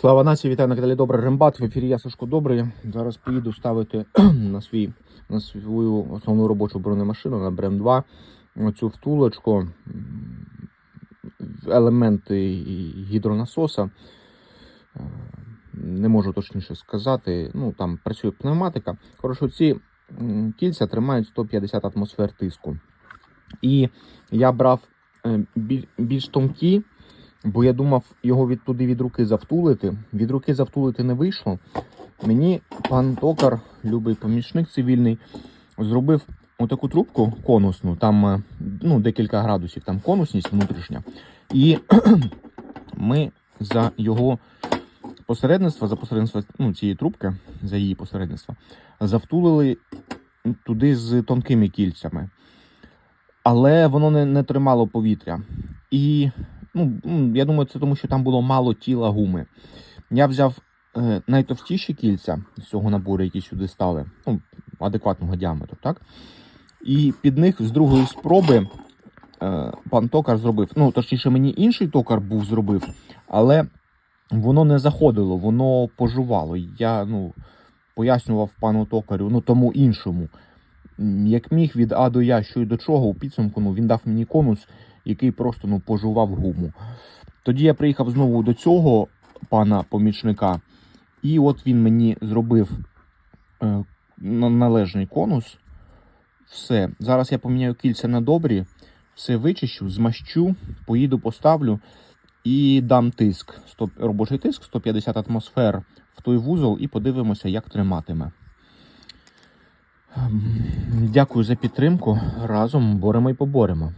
Слава нації, вітаю на каналі Добрий Рембат. В ефірі я Сашко Добрий. Зараз поїду ставити на свій на свою основну робочу бронемашину на БРМ 2 оцю втулочку, елементи гідронасоса. Е, Не можу точніше сказати. Ну там працює пневматика. Коротше, ці кільця тримають 150 атмосфер тиску. І я брав е, більш тонкі. Бо я думав його від туди від руки завтулити. Від руки завтулити не вийшло. Мені пан токар, любий помічник цивільний, зробив отаку трубку конусну, там е, ну, декілька градусів, там конусність внутрішня. І ми за його посередництва, за посередництва ну, цієї трубки, за її посередництва, завтулили туди з тонкими кільцями. Але воно не, не тримало повітря. І Ну, я думаю, це тому, що там було мало тіла гуми. Я взяв е, найтовстіші кільця з цього набору, які сюди стали, ну, адекватного діаметру, так? І під них з другої спроби е, пан токар зробив. Ну, точніше, мені інший токар був зробив, але воно не заходило, воно пожувало. Я ну, пояснював пану токарю, ну тому іншому. Як міг від А до Я, що й до чого, у підсумку ну, він дав мені конус, який просто ну, пожував гуму. Тоді я приїхав знову до цього пана помічника, і от він мені зробив е, належний конус. Все. Зараз я поміняю кільця на добрі, все вичищу, змащу, поїду, поставлю і дам тиск. 100, робочий тиск 150 атмосфер в той вузол і подивимося, як триматиме. Ем, Дякую за підтримку. Разом боремо і поборемо.